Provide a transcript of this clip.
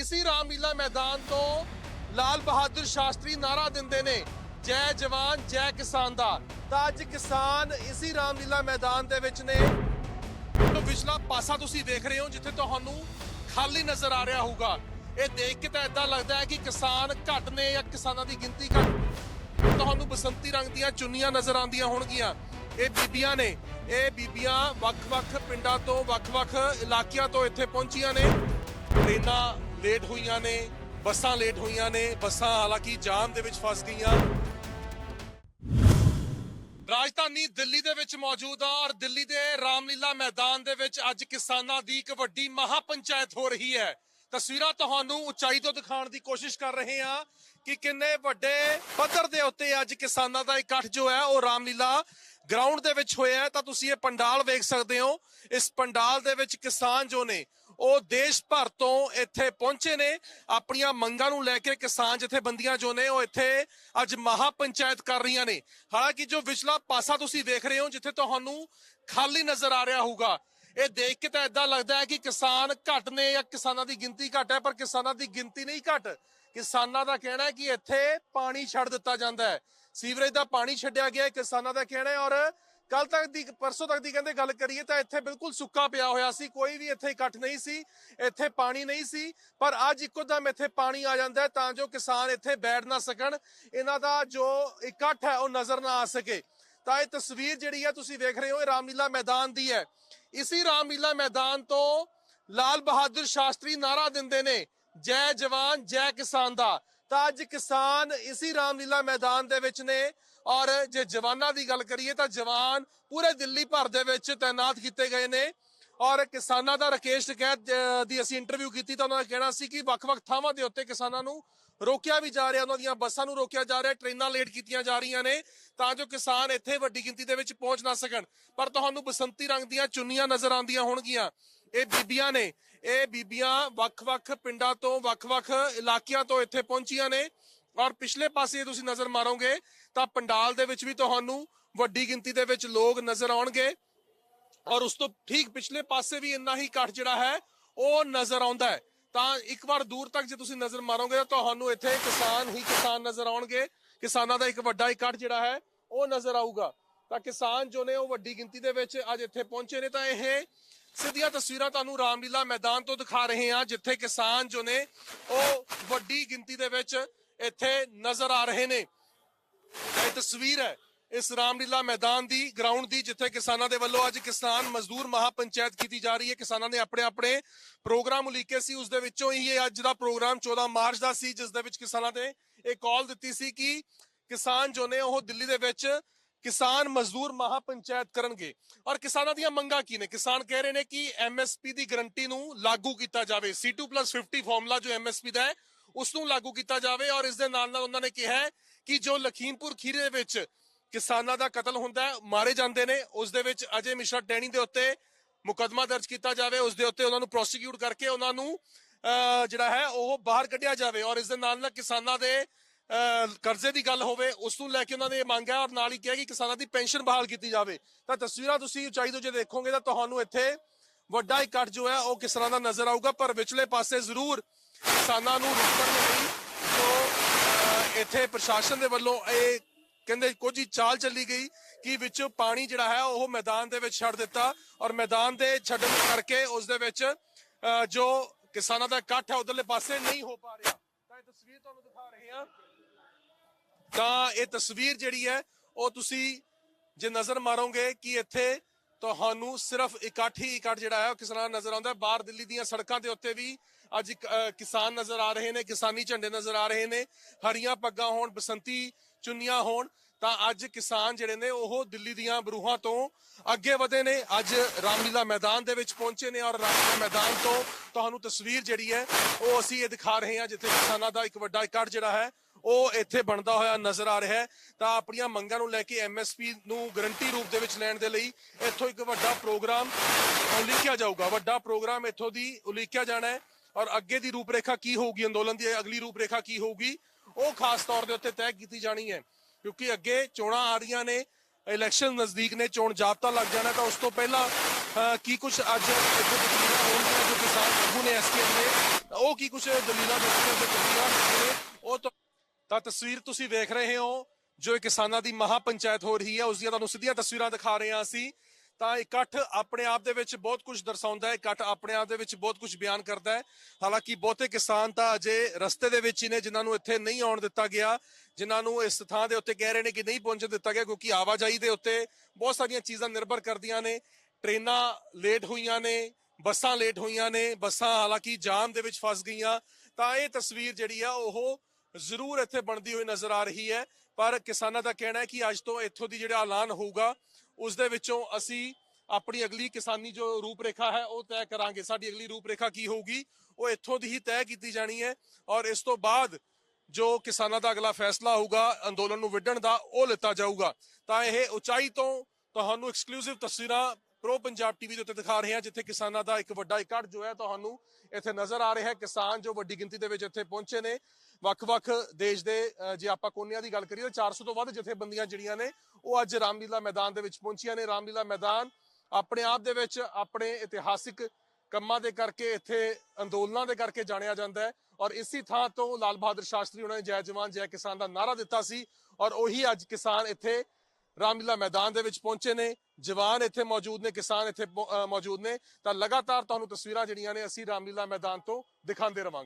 ਇਸੀ ਰਾਮਲੀਲਾ ਮੈਦਾਨ ਤੋਂ ਲਾਲ ਬਹਾਦਰ ਸ਼ਾਸਤਰੀ ਨਾਰਾ ਦਿੰਦੇ ਨੇ, ਜੈ ਜਵਾਨ, ਜੈ ਕਿਸਾਨ ਦਾ। ਤਾਂ ਅੱਜ ਕਿਸਾਨ ਇਸੀ ਰਾਮਲੀਲਾ ਮੈਦਾਨ ਦੇ ਵਿੱਚ ਨੇ। ਤੋਂ ਪਿਛਲਾ ਪਾਸਾ ਤੁਸੀਂ ਦੇਖ ਰਹੇ ਹੋ, ਜਿੱਥੇ ਤੁਹਾਨੂੰ ਖਾਲੀ ਨਜ਼ਰ ਆ ਰਿਹਾ ਹੋਊਗਾ। ਇਹ ਦੇਖ ਕੇ ਤਾਂ ਇਦਾਂ ਲੱਗਦਾ ਹੈ ਕਿ ਕਿਸਾਨ ਘੱਟ ਨੇ ਜਾਂ ਕਿਸਾਨਾਂ ਦੀ ਗਿਣਤੀ ਘੱਟ। ਤੁਹਾਨੂੰ ਬਸੰਤੀ ਰੰਗ ਦੀਆਂ ਚੁੰਨੀਆਂ ਨਜ਼ਰ ਆਉਂਦੀਆਂ ਹੋਣਗੀਆਂ। ਇਹ ਬੀਬੀਆਂ ਨੇ। ਇਹ ਬੀਬੀਆਂ ਵੱਖ-ਵੱਖ ਪਿੰਡਾਂ ਤੋਂ, ਵੱਖ-ਵੱਖ ਇਲਾਕਿਆਂ ਤੋਂ ਇੱਥੇ ਪਹੁੰਚੀਆਂ ਨੇ। ਟ੍ਰੇਨਾਂ ਲੇਟ ਹੋਈਆਂ ਨੇ, ਬੱਸਾਂ ਲੇਟ ਹੋਈਆਂ ਨੇ, ਬੱਸਾਂ ਹਾਲਾਂਕਿ ਜਾਮ ਦੇ ਵਿੱਚ ਫਸ ਗਈਆਂ। ਰਾਜਧਾਨੀ ਦਿੱਲੀ ਦੇ ਵਿੱਚ ਮੌਜੂਦ ਆ ਔਰ ਦਿੱਲੀ ਦੇ ਰਾਮਲੀਲਾ ਮੈਦਾਨ ਦੇ ਵਿੱਚ ਅੱਜ ਕਿਸਾਨਾਂ ਦੀ ਇੱਕ ਵੱਡੀ ਮਹਾਪੰਚਾਇਤ ਹੋ ਰਹੀ ਹੈ। ਤਸਵੀਰਾਂ ਤੁਹਾਨੂੰ ਉਚਾਈ ਤੋਂ ਦਿਖਾਉਣ ਦੀ ਕੋਸ਼ਿਸ਼ ਕਰ ਰਹੇ ਹਾਂ ਕਿ ਕਿੰਨੇ ਵੱਡੇ ਪੱਧਰ ਦੇ ਉੱਤੇ ਅੱਜ ਕਿਸਾਨਾਂ ਦਾ ਇਕੱਠ ਜੋ ਹੈ ਉਹ ਰਾਮਲੀਲਾ ਗਰਾਊਂਡ ਦੇ ਵਿੱਚ ਹੋਇਆ ਤਾਂ ਤੁਸੀਂ ਇਹ ਪੰਡਾਲ ਵੇਖ ਸਕਦੇ ਹੋ। ਇਸ ਪੰਡਾਲ ਦੇ ਵਿੱਚ ਕਿਸਾਨ ਜੋ ਨੇ ਉਹ ਦੇਸ਼ ਭਰ ਤੋਂ ਇੱਥੇ ਪਹੁੰਚੇ ਨੇ। ਆਪਣੀਆਂ ਮੰਗਾਂ ਨੂੰ ਲੈ ਕੇ ਕਿਸਾਨ ਜਥੇਬੰਦੀਆਂ ਜੋ ਨੇ, ਉਹ ਇੱਥੇ ਅੱਜ ਮਹਾ ਪੰਚਾਇਤ ਕਰ ਰਹੀਆਂ ਨੇ। ਹਾਲਾਂਕਿ ਜੋ ਵਿਚਲਾ ਪਾਸਾ ਤੁਸੀਂ ਵੇਖ ਰਹੇ ਹੋ, ਜਿੱਥੇ ਤੁਹਾਨੂੰ ਖਾਲੀ ਨਜ਼ਰ ਆ ਰਿਹਾ ਹੋਊਗਾ, ਇਹ ਦੇਖ ਕੇ ਤਾਂ ਇਦਾਂ ਲੱਗਦਾ ਹੈ ਕਿ ਕਿਸਾਨ ਘੱਟ ਨੇ ਜਾਂ ਕਿਸਾਨਾਂ ਦੀ ਗਿਣਤੀ ਘੱਟ ਹੈ, ਪਰ ਕਿਸਾਨਾਂ ਦੀ ਗਿਣਤੀ ਨਹੀਂ ਘੱਟ। ਕਿਸਾਨਾਂ ਦਾ ਕਹਿਣਾ ਹੈ ਕਿ ਇੱਥੇ ਪਾਣੀ ਛੱਡ ਦਿੱਤਾ ਜਾਂਦਾ ਹੈ। ਸੀਵਰੇਜ ਦਾ ਪਾਣੀ ਛੱਡਿਆ ਗਿਆ ਹੈ, ਕਿਸਾਨਾਂ ਦਾ ਕਹਿਣਾ ਹੈ ਔਰ ਕੱਲ ਤੱਕ ਦੀ, ਪਰਸੋਂ ਤੱਕ ਦੀ ਕਹਿੰਦੇ ਗੱਲ ਕਰੀਏ ਤਾਂ ਇੱਥੇ ਬਿਲਕੁਲ ਸੁੱਕਾ ਪਿਆ ਹੋਇਆ ਸੀ, ਕੋਈ ਵੀ ਇੱਥੇ ਇਕੱਠ ਨਹੀਂ ਸੀ, ਇੱਥੇ ਪਾਣੀ ਨਹੀਂ ਸੀ, ਪਰ ਅੱਜ ਇੱਕੋ ਦਮ ਇੱਥੇ ਪਾਣੀ ਆ ਜਾਂਦਾ ਤਾਂ ਜੋ ਕਿਸਾਨ ਇੱਥੇ ਬੈਠ ਨਾ ਸਕਣ, ਇਹਨਾਂ ਦਾ ਜੋ ਇਕੱਠ ਹੈ ਉਹ ਨਜ਼ਰ ਨਾ ਆ ਸਕੇ। ਤਾਂ ਇਹ ਤਸਵੀਰ ਜਿਹੜੀ ਹੈ ਤੁਸੀਂ ਵੇਖ ਰਹੇ ਹੋ, ਇਹ ਰਾਮਲੀਲਾ ਮੈਦਾਨ ਦੀ ਹੈ। ਇਸੀ ਰਾਮਲੀਲਾ ਮੈਦਾਨ ਤੋਂ ਲਾਲ ਬਹਾਦਰ ਸ਼ਾਸਤਰੀ ਨਾਰਾ ਦਿੰਦੇ ਨੇ, ਜੈ ਜਵਾਨ, ਜੈ ਕਿਸਾਨ ਦਾ। ਤਾਂ ਅੱਜ ਕਿਸਾਨ ਇਸੀ ਰਾਮਲੀਲਾ ਮੈਦਾਨ ਦੇ ਵਿੱਚ ਨੇ। ਔਰ ਜੇ ਜਵਾਨਾਂ ਦੀ ਗੱਲ ਕਰੀਏ ਤਾਂ ਜਵਾਨ ਪੂਰੇ ਦਿੱਲੀ ਭਰ ਦੇ ਵਿੱਚ ਤਾਇਨਾਤ ਕੀਤੇ ਗਏ ਨੇ। ਔਰ ਕਿਸਾਨਾਂ ਦਾ ਰਕੇਸ਼ ਟਕੈਤ ਦੀ ਅਸੀਂ ਇੰਟਰਵਿਊ ਕੀਤੀ ਤਾਂ ਉਹਨਾਂ ਦਾ ਕਹਿਣਾ ਸੀ ਕਿ ਵੱਖ-ਵੱਖ ਥਾਵਾਂ ਦੇ ਉੱਤੇ ਕਿਸਾਨਾਂ ਨੂੰ ਰੋਕਿਆ ਵੀ ਜਾ ਰਿਹਾ, ਉਹਨਾਂ ਦੀਆਂ ਬੱਸਾਂ ਨੂੰ ਰੋਕਿਆ ਜਾ ਰਿਹਾ, ਟ੍ਰੇਨਾਂ ਲੇਟ ਕੀਤੀਆਂ ਜਾ ਰਹੀਆਂ ਨੇ ਤਾਂ ਜੋ ਕਿਸਾਨ ਇੱਥੇ ਵੱਡੀ ਗਿਣਤੀ ਦੇ ਵਿੱਚ ਪਹੁੰਚ ਨਾ ਸਕਣ। ਪਰ ਤੁਹਾਨੂੰ ਬਸੰਤੀ ਰੰਗ ਦੀਆਂ ਚੁੰਨੀਆਂ ਨਜ਼ਰ ਆਉਂਦੀਆਂ ਹੋਣਗੀਆਂ। ਇਹ ਬੀਬੀਆਂ ਨੇ। ਇਹ ਬੀਬੀਆਂ ਵੱਖ-ਵੱਖ ਪਿੰਡਾਂ ਤੋਂ ਵੱਖ-ਵੱਖ ਇਲਾਕਿਆਂ ਤੋਂ ਇੱਥੇ ਪਹੁੰਚੀਆਂ ਨੇ। ਔਰ ਪਿਛਲੇ ਪਾਸੇ ਤੁਸੀਂ ਨਜ਼ਰ ਮਾਰੋਗੇ, ਤਾਂ ਪੰਡਾਲ ਦੇ ਵਿੱਚ ਵੀ ਤੁਹਾਨੂੰ ਵੱਡੀ ਗਿਣਤੀ ਦੇ ਵਿੱਚ ਲੋਕ ਨਜ਼ਰ ਆਉਣਗੇ। ਔਰ ਉਸ ਤੋਂ ਠੀਕ ਪਿਛਲੇ ਪਾਸੇ ਵੀ ਇੰਨਾ ਹੀ ਇਕੱਠ ਜਿਹੜਾ ਹੈ, ਉਹ ਨਜ਼ਰ ਆਉਂਦਾ ਹੈ। ਤਾਂ ਇੱਕ ਵਾਰ ਦੂਰ ਤੱਕ ਜੇ ਤੁਸੀਂ ਨਜ਼ਰ ਮਾਰੋਗੇ, ਤਾਂ ਤੁਹਾਨੂੰ ਇੱਥੇ ਕਿਸਾਨ ਹੀ ਕਿਸਾਨ ਨਜ਼ਰ ਆਉਣਗੇ। ਕਿਸਾਨਾਂ ਦਾ ਇੱਕ ਵੱਡਾ ਇਕੱਠ ਜਿਹੜਾ ਹੈ, ਉਹ ਨਜ਼ਰ ਆਊਗਾ। ਤਾਂ ਕਿਸਾਨ ਜੋ ਨੇ, ਉਹ ਵੱਡੀ ਗਿਣਤੀ ਦੇ ਵਿੱਚ ਅੱਜ ਇੱਥੇ ਪਹੁੰਚੇ ਨੇ। ਤਾਂ ਇਹ ਸਿੱਧੀਆਂ ਤਸਵੀਰਾਂ ਤੁਹਾਨੂੰ ਰਾਮਲੀਲਾ ਮੈਦਾਨ ਤੋਂ ਦਿਖਾ ਰਹੇ ਹਾਂ, ਜਿੱਥੇ ਕਿਸਾਨ ਜੋ ਨੇ, ਉਹ ਵੱਡੀ ਗਿਣਤੀ ਦੇ ਵਿੱਚ ਇੱਥੇ ਨਜ਼ਰ ਆ ਰਹੇ ਨੇ। ਇਹ ਤਸਵੀਰ ਹੈ ਇਸ ਰਾਮਲੀਲਾ ਮੈਦਾਨ ਦੀ ਗਰਾਊਂਡ ਦੀ, ਜਿੱਥੇ ਕਿਸਾਨਾਂ ਦੇ ਵੱਲੋਂ ਅੱਜ ਕਿਸਾਨ ਮਜ਼ਦੂਰ ਮਹਾਪੰਚਾਇਤ ਕੀਤੀ ਜਾ ਰਹੀ ਹੈ। ਕਿਸਾਨਾਂ ਨੇ ਆਪਣੇ ਆਪਣੇ ਪ੍ਰੋਗਰਾਮ ਉਲੀਕੇ ਸੀ, ਉਸ ਦੇ ਵਿੱਚੋਂ ਹੀ ਇਹ ਅੱਜ ਦਾ ਪ੍ਰੋਗਰਾਮ 14 ਮਾਰਚ ਦਾ ਸੀ, ਜਿਸ ਦੇ ਵਿੱਚ ਕਿਸਾਨਾਂ ਨੇ ਇਹ ਕਾਲ ਦਿੱਤੀ ਸੀ ਕਿ ਕਿਸਾਨ ਜੋ ਨੇ, ਉਹ ਦਿੱਲੀ ਦੇ ਵਿੱਚ ਕਿਸਾਨ ਮਜ਼ਦੂਰ ਮਹਾਪੰਚਾਇਤ ਕਰਨਗੇ। ਔਰ ਕਿਸਾਨਾਂ ਦੀਆਂ ਮੰਗਾਂ ਕੀ ਨੇ? ਕਿਸਾਨ ਕਹਿ ਰਹੇ ਨੇ ਕਿ ਐਮਐਸਪੀ ਦੀ ਗਰੰਟੀ ਨੂੰ ਲਾਗੂ ਕੀਤਾ ਜਾਵੇ। C2+50 ਫਾਰਮੂਲਾ ਜੋ ਐਮਐਸਪੀ ਦਾ ਹੈ ਉਸ ਨੂੰ ਲਾਗੂ ਕੀਤਾ ਜਾਵੇ ਔਰ ਇਸ ਦੇ ਨਾਲ ਨਾਲ ਉਹਨਾਂ ਨੇ ਕਿਹਾ ਕਿ ਜੋ ਲਖੀਮਪੁਰ ਖੀਰੇ ਦੇ ਵਿੱਚ ਕਿਸਾਨਾਂ ਦਾ ਕਤਲ ਹੁੰਦਾ ਹੈ ਮਾਰੇ ਜਾਂਦੇ ਨੇ ਉਸ ਦੇ ਵਿੱਚ ਅਜੇ ਮਿਸ਼ਰਾ ਟੈਣੀ ਦੇ ਉੱਤੇ ਮੁਕਦਮਾ ਦਰਜ ਕੀਤਾ ਜਾਵੇ ਉਸ ਦੇ ਉੱਤੇ ਉਹਨਾਂ ਨੂੰ ਪ੍ਰੋਸੀਕਿਊਟ ਕਰਕੇ ਉਹਨਾਂ ਨੂੰ ਅਹ, ਜਿਹੜਾ ਹੈ ਉਹ ਬਾਹਰ ਕੱਢਿਆ ਜਾਵੇ ਔਰ ਇਸ ਦੇ ਨਾਲ ਨਾਲ ਕਿਸਾਨਾਂ ਦੇ ਕਰਜ਼ੇ ਦੀ ਗੱਲ ਹੋਵੇ, ਉਸ ਨੂੰ ਲੈ ਕੇ ਉਹਨਾਂ ਨੇ ਇਹ ਮੰਗ ਹੈ ਔਰ ਨਾਲ ਹੀ ਕਿਹਾ ਕਿ ਕਿਸਾਨਾਂ ਦੀ ਪੈਨਸ਼ਨ ਬਹਾਲ ਕੀਤੀ ਜਾਵੇ। ਤਾਂ ਤਸਵੀਰਾਂ ਤੁਸੀਂ ਉਚਾਈ ਤੋਂ ਜੇ ਦੇਖੋਗੇ ਤਾਂ ਤੁਹਾਨੂੰ ਇੱਥੇ ਵੱਡਾ ਇਕੱਠ ਜੋ ਹੈ, ਉਹ ਕਿਸ ਦਾ ਨਜ਼ਰ ਆਊਗਾ। ਪਰ ਵਿਚਲੇ ਪਾਸੇ ਜ਼ਰੂਰ ਕਿਸਾਨਾਂ ਨੂੰ ਰੋਕਣ ਦੇ ਲਈ ਜੋ ਇੱਥੇ ਪ੍ਰਸ਼ਾਸਨ ਦੇ ਵੱਲੋਂ ਇਹ ਕਹਿੰਦੇ ਕੁਝ ਹੀ ਚਾਲ ਚੱਲੀ ਗਈ ਕਿ ਵਿੱਚ ਪਾਣੀ ਜਿਹੜਾ ਹੈ, ਉਹ ਮੈਦਾਨ ਦੇ ਵਿੱਚ ਛੱਡ ਦਿੱਤਾ ਔਰ ਮੈਦਾਨ ਦੇ ਛੱਡਣ ਕਰਕੇ ਉਸ ਦੇ ਵਿੱਚ ਜੋ ਕਿਸਾਨਾਂ ਦਾ ਇਕੱਠ ਹੈ, ਉਧਰਲੇ ਪਾਸੇ ਨਹੀਂ ਹੋ ਪਾ ਰਿਹਾ। ਤਾਂ ਇਹ ਤਸਵੀਰ ਤੁਹਾਨੂੰ ਦਿਖਾ ਰਹੇ ਹਾਂ। ਤਾਂ ਇਹ ਤਸਵੀਰ ਜਿਹੜੀ ਹੈ, ਉਹ ਤੁਸੀਂ ਜੇ ਨਜ਼ਰ ਮਾਰੋਗੇ ਕਿ ਇੱਥੇ ਤੁਹਾਨੂੰ ਸਿਰਫ ਇਕੱਠ ਹੀ ਇਕੱਠ ਜਿਹੜਾ ਹੈ, ਉਹ ਕਿਸਾਨ ਨਜ਼ਰ ਆਉਂਦਾ ਬਾਹਰ ਦਿੱਲੀ ਦੀਆਂ ਸੜਕਾਂ ਦੇ ਉੱਤੇ ਵੀ ਅੱਜ ਕਿਸਾਨ ਨਜ਼ਰ ਆ ਰਹੇ ਨੇ, ਕਿਸਾਨੀ ਝੰਡੇ ਨਜ਼ਰ ਆ ਰਹੇ ਨੇ। ਹਰੀਆਂ ਪੱਗਾਂ ਹੋਣ, ਬਸੰਤੀ ਚੁੰਨੀਆਂ ਹੋਣ, ਤਾਂ ਅੱਜ ਕਿਸਾਨ ਜਿਹੜੇ ਨੇ, ਉਹ ਦਿੱਲੀ ਦੀਆਂ ਬਰੂਹਾਂ ਤੋਂ ਅੱਗੇ ਵਧੇ ਨੇ। ਅੱਜ ਰਾਮਲੀਲਾ ਮੈਦਾਨ ਦੇ ਵਿੱਚ ਪਹੁੰਚੇ ਨੇ ਔਰ ਰਾਮਲੀਲਾ ਮੈਦਾਨ ਤੋਂ ਤੁਹਾਨੂੰ ਤਸਵੀਰ ਜਿਹੜੀ ਹੈ, ਉਹ ਅਸੀਂ ਇਹ ਦਿਖਾ ਰਹੇ ਹਾਂ, ਜਿੱਥੇ ਕਿਸਾਨਾਂ ਦਾ ਇੱਕ ਵੱਡਾ ਇਕੱਠ ਜਿਹੜਾ ਹੈ ਉਹ ਇੱਥੇ ਬਣਦਾ ਹੋਇਆ ਨਜ਼ਰ ਆ ਰਿਹਾ ਹੈ। ਤਾਂ ਆਪਣੀਆਂ ਮੰਗਾਂ ਨੂੰ ਲੈ ਕੇ ਐਮਐਸਪੀ ਨੂੰ ਗਰੰਟੀ ਰੂਪ ਦੇ ਵਿੱਚ ਲੈਣ ਦੇ ਲਈ ਇੱਥੋਂ ਇੱਕ ਵੱਡਾ ਪ੍ਰੋਗਰਾਮ ਉਲੀਕਿਆ ਜਾਊਗਾ। ਵੱਡਾ ਪ੍ਰੋਗਰਾਮ ਇੱਥੋਂ ਦੀ ਉਲੀਕਿਆ ਜਾਣਾ ਹੈ ਔਰ ਅੱਗੇ ਦੀ ਰੂਪਰੇਖਾ ਕੀ ਹੋਊਗੀ? ਅੰਦੋਲਨ ਦੀ ਅਗਲੀ ਰੂਪਰੇਖਾ ਕੀ ਹੋਊਗੀ? ਉਹ ਖਾਸ ਤੌਰ ਦੇ ਉੱਤੇ ਤੈਅ ਕੀਤੀ ਜਾਣੀ ਹੈ। ਕਿਉਂਕਿ ਅੱਗੇ ਚੋਣਾਂ ਆ ਰਹੀਆਂ ਨੇ ਇਲੈਕਸ਼ਨ ਨਜ਼ਦੀਕ ਨੇ ਚੋਣ ਜਾਬਤਾ ਲੱਗ ਜਾਣਾ ਤਾਂ ਉਸ ਤੋਂ ਪਹਿਲਾਂ ਕੀ ਕੁਝ ਅੱਜ ਇੱਥੇ ਤਸਵੀਰਾਂ ਹੋਣਗੀਆਂ ਜੋ ਕਿਸਾਨ ਆਗੂ ਨੇ ਐਸਕੇਐਮ ਦੇ। ਉਹ ਕੀ ਕੁਝ ਦਲੀਲਾਂ ਦੱਸੀਆਂ ਤੇ ਤਸਵੀਰਾਂ ਨੇ, ਉਹ ਤਾਂ ਤਸਵੀਰ ਤੁਸੀਂ ਵੇਖ ਰਹੇ ਹੋ, ਜੋ ਇਹ ਕਿਸਾਨਾਂ ਦੀ ਮਹਾ ਪੰਚਾਇਤ ਹੋ ਰਹੀ ਹੈ, ਉਸ ਦੀਆਂ ਤੁਹਾਨੂੰ ਸਿੱਧੀਆਂ ਤਸਵੀਰਾਂ ਦਿਖਾ ਰਹੇ ਹਾਂ ਅਸੀਂ। ਤਾਂ ਇਕੱਠ ਆਪਣੇ ਆਪ ਦੇ ਵਿੱਚ ਬਹੁਤ ਕੁਝ ਦਰਸਾਉਂਦਾ ਹੈ, ਇਕੱਠ ਆਪਣੇ ਆਪ ਦੇ ਵਿੱਚ ਬਹੁਤ ਕੁਝ ਬਿਆਨ ਕਰਦਾ ਹੈ। ਹਾਲਾਂਕਿ ਬਹੁਤੇ ਕਿਸਾਨ ਤਾਂ ਅਜੇ ਰਸਤੇ ਦੇ ਵਿੱਚ ਹੀ ਨੇ, ਜਿਨ੍ਹਾਂ ਨੂੰ ਇੱਥੇ ਨਹੀਂ ਆਉਣ ਦਿੱਤਾ ਗਿਆ, ਜਿਨ੍ਹਾਂ ਨੂੰ ਇਸ ਥਾਂ ਦੇ ਉੱਤੇ ਕਹਿ ਰਹੇ ਨੇ ਕਿ ਨਹੀਂ ਪਹੁੰਚਣ ਦਿੱਤਾ ਗਿਆ, ਕਿਉਂਕਿ ਆਵਾਜਾਈ ਦੇ ਉੱਤੇ ਬਹੁਤ ਸਾਰੀਆਂ ਚੀਜ਼ਾਂ ਨਿਰਭਰ ਕਰਦੀਆਂ ਨੇ। ਟ੍ਰੇਨਾਂ ਲੇਟ ਹੋਈਆਂ ਨੇ, ਬੱਸਾਂ ਲੇਟ ਹੋਈਆਂ ਨੇ, ਬੱਸਾਂ ਹਾਲਾਂਕਿ ਜਾਮ ਦੇ ਵਿੱਚ ਫਸ ਗਈਆਂ। ਤਾਂ ਇਹ ਤਸਵੀਰ ਜਿਹੜੀ ਆ, ਉਹ ਜ਼ਰੂਰ ਇੱਥੇ ਬਣਦੀ ਹੋਈ ਨਜ਼ਰ ਆ ਰਹੀ ਹੈ। ਪਰ ਕਿਸਾਨਾਂ ਦਾ ਕਹਿਣਾ ਹੈ ਕਿ ਅੱਜ ਤੋਂ ਇੱਥੋਂ ਦੀ ਜਿਹੜਾ ਐਲਾਨ ਹੋਊਗਾ, ਉਸ ਦੇ ਵਿੱਚੋਂ ਅਸੀਂ ਆਪਣੀ ਅਗਲੀ ਕਿਸਾਨੀ ਜੋ ਰੂਪਰੇਖਾ ਹੈ, ਉਹ ਤੈਅ ਕਰਾਂਗੇ। ਸਾਡੀ ਅਗਲੀ ਰੂਪਰੇਖਾ ਕੀ ਹੋਊਗੀ, ਉਹ ਇੱਥੋਂ ਦੀ ਹੀ ਤੈਅ ਕੀਤੀ ਜਾਣੀ ਹੈ ਔਰ ਇਸ ਤੋਂ ਬਾਅਦ ਜੋ ਕਿਸਾਨਾਂ ਦਾ ਅਗਲਾ ਫੈਸਲਾ ਹੋਊਗਾ, ਅੰਦੋਲਨ ਨੂੰ ਵਿੱਢਣ ਦਾ, ਉਹ ਲਿੱਤਾ ਜਾਊਗਾ। ਤਾਂ ਇਹ ਉਚਾਈ ਤੋਂ ਤੁਹਾਨੂੰ ਐਕਸਕਲੂਸਿਵ ਤਸਵੀਰਾਂ ਪ੍ਰੋ ਪੰਜਾਬ ਟੀਵੀ ਦੇ ਉੱਤੇ ਦਿਖਾ ਰਹੇ ਹਾਂ, ਜਿੱਥੇ ਕਿਸਾਨਾਂ ਦਾ ਇੱਕ ਵੱਡਾ ਇਕੱਠ ਜੋ ਹੈ ਤੁਹਾਨੂੰ ਇੱਥੇ ਨਜ਼ਰ ਆ ਰਿਹਾ ਹੈ। ਕਿਸਾਨ ਜੋ ਵੱਡੀ ਗਿਣਤੀ ਦੇ ਵਿੱਚ ਇੱਥੇ ਪਹੁੰਚੇ ਨੇ। ਵੱਖ-ਵੱਖ ਦੇਸ਼ ਦੇ ਜੇ ਆਪਾਂ ਕੋਨਿਆਂ ਦੀ ਗੱਲ ਕਰੀਏ ਤਾਂ 400 ਤੋਂ ਵੱਧ ਜਥੇਬੰਦੀਆਂ ਜਿਹੜੀਆਂ ਨੇ, ਉਹ ਅੱਜ ਰਾਮਲੀਲਾ ਮੈਦਾਨ ਦੇ ਵਿੱਚ ਪਹੁੰਚੀਆਂ ਨੇ। ਰਾਮਲੀਲਾ ਮੈਦਾਨ ਆਪਣੇ ਆਪ ਦੇ ਵਿੱਚ ਆਪਣੇ ਇਤਿਹਾਸਿਕ ਕੰਮਾਂ ਦੇ ਕਰਕੇ, ਇੱਥੇ ਅੰਦੋਲਨਾਂ ਦੇ ਕਰਕੇ ਜਾਣਿਆ ਜਾਂਦਾ ਹੈ ਔਰ ਇਸੇ ਥਾਂ ਤੋਂ ਲਾਲ ਬਹਾਦਰ ਸ਼ਾਸਤਰੀ ਉਹਨਾਂ ਨੇ, ਜੈ ਜਵਾਨ, ਜੈ ਕਿਸਾਨ ਦਾ ਨਾਰਾ ਦਿੱਤਾ ਸੀ ਔਰ ਉਹੀ ਅੱਜ ਕਿਸਾਨ ਇੱਥੇ ਰਾਮਲੀਲਾ ਮੈਦਾਨ ਦੇ ਵਿੱਚ ਪਹੁੰਚੇ ਨੇ। ਜਵਾਨ ਇੱਥੇ ਮੌਜੂਦ ਨੇ, ਕਿਸਾਨ ਇੱਥੇ ਮੌਜੂਦ ਨੇ, ਤਾਂ ਲਗਾਤਾਰ ਤੁਹਾਨੂੰ ਤਸਵੀਰਾਂ ਜਿਹੜੀਆਂ ਨੇ ਅਸੀਂ ਰਾਮਲੀਲਾ ਮੈਦਾਨ ਤੋਂ ਦਿਖਾਉਂਦੇ ਰਵਾਂਗੇ।